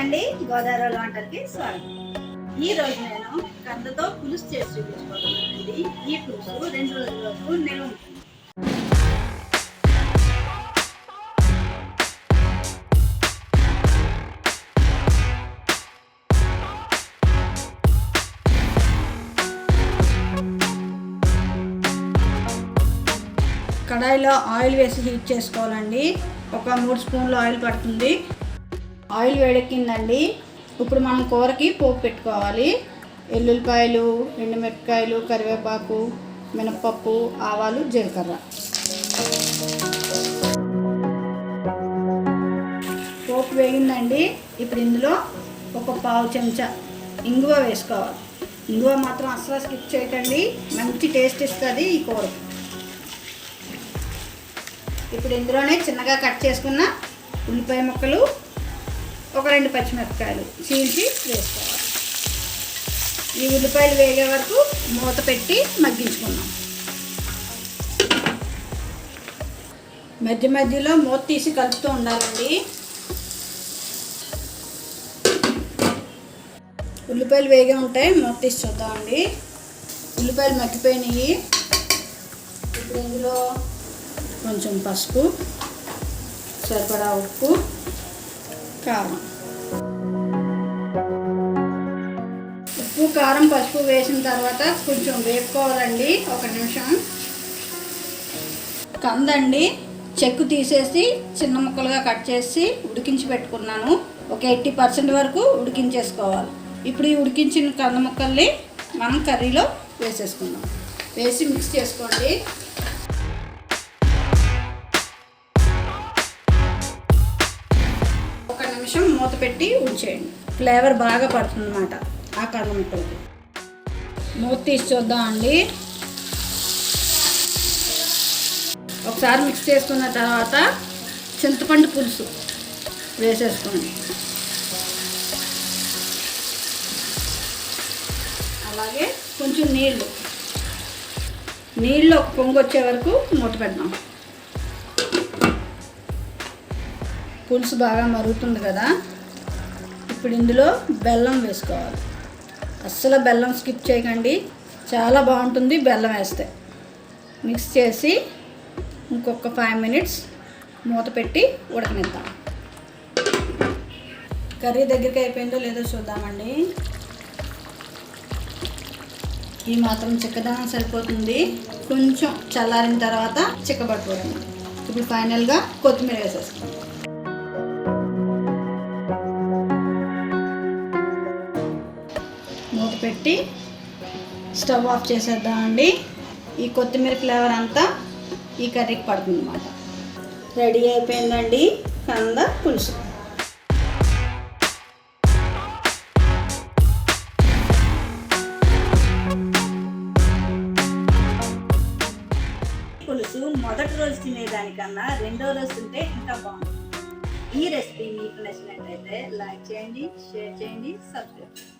అండి గోదావరి వంటలకి స్వాగతం. ఈ రోజు నేను కందతో పులుసు చేసి చూపించుకోవాలండి ఈ పులుసు రెండు రోజుల వరకు నేను కడాయిలో ఆయిల్ వేసి హీట్ చేసుకోవాలండి. ఒక మూడు స్పూన్లు ఆయిల్ పడుతుంది. ఆయిల్ వేడెక్కిందండి. ఇప్పుడు మనం కూరకి పోపు పెట్టుకోవాలి. ఎల్లుల్లిపాయలు ఎండుమిరపకాయలు కరివేపాకు మినప్పప్పు ఆవాలు జీలకర్ర. పోపు వేగిందండి. ఇప్పుడు ఇందులో ఒక పావు చెంచా ఇంగువ వేసుకోవాలి. ఇంగువ మాత్రం అస్సలు స్కిప్ చేయకండి. మంచి టేస్ట్ ఇస్తుంది ఈ కూర ఇప్పుడు ఇందులోనే చిన్నగా కట్ చేసుకున్న ఉల్లిపాయ ముక్కలు ఒక రెండు పచ్చిమిరపకాయలు చీల్చి వేసుకోవాలి. ఈ ఉల్లిపాయలు వేగే వరకు మూత పెట్టి మగ్గించుకున్నాం మధ్య మధ్యలో మూత తీసి కలుపుతూ ఉండాలండి. ఉల్లిపాయలు వేగే ఉంటాయి మూత తీసి చూద్దామండి. ఉల్లిపాయలు మగ్గిపోయినాయి. ఇప్పుడు ఇందులో కొంచెం పసుపు సరిపడా ఉప్పు కారం. ఉప్పు కారం పసుపు వేసిన తర్వాత కొంచెం వేపుకోవాలండి. ఒక నిమిషం. కందండి. చెక్కు తీసేసి చిన్న ముక్కలుగా కట్ చేసి ఉడికించి పెట్టుకున్నాను. ఒక ఎయిటీ పర్సెంట్ వరకు ఉడికించేసుకోవాలి. ఇప్పుడు ఈ ఉడికించిన కంద ముక్కల్ని మనం కర్రీలో వేసేసుకుందాం. వేసి మిక్స్ చేసుకోండి. మూత పెట్టి ఉంచేయండి. ఫ్లేవర్ బాగా పడుతుంది అనమాట ఆ కర్ర మూత తీసి చూద్దాం అండి. ఒకసారి మిక్స్ చేసుకున్న తర్వాత చింతపండు పులుసు వేసేసుకోండి. అలాగే కొంచెం నీళ్ళు. నీళ్ళు ఒక పొంగు వచ్చే వరకు మూత పెడదాం. పులుసు బాగా మరుగుతుంది కదా ఇప్పుడు ఇందులో బెల్లం వేసుకోవాలి. అస్సలు బెల్లం స్కిప్ చేయకండి. చాలా బాగుంటుంది బెల్లం వేస్తే. మిక్స్ చేసి ఇంకొక ఫైవ్ మినిట్స్ మూత పెట్టి ఉడకనిద్దాం. కర్రీ దగ్గరికి అయిపోయిందో లేదో చూద్దామండి. ఈ మాత్రం చిక్కదనం సరిపోతుంది. కొంచెం చల్లారిన తర్వాత చిక్కబట్టుకోవడం ఇప్పుడు ఫైనల్గా కొత్తిమీర వేసేస్తాం పెట్టి స్టవ్ ఆఫ్ చేసేద్దామండి. ఈ కొత్తిమీర ఫ్లేవర్ అంతా ఈ కర్రీకి పడుతుంది అనమాట రెడీ అయిపోయిందండి. కంద పులుసు. పులుసు మొదటి రోజు తినేదానికన్నా రెండో రోజు తింటే ఇంకా బాగుంటుంది. ఈ రెసిపీ మీకు నచ్చినట్లయితే లైక్ చేయండి షేర్ చేయండి సబ్స్క్రైబ్ చేయండి.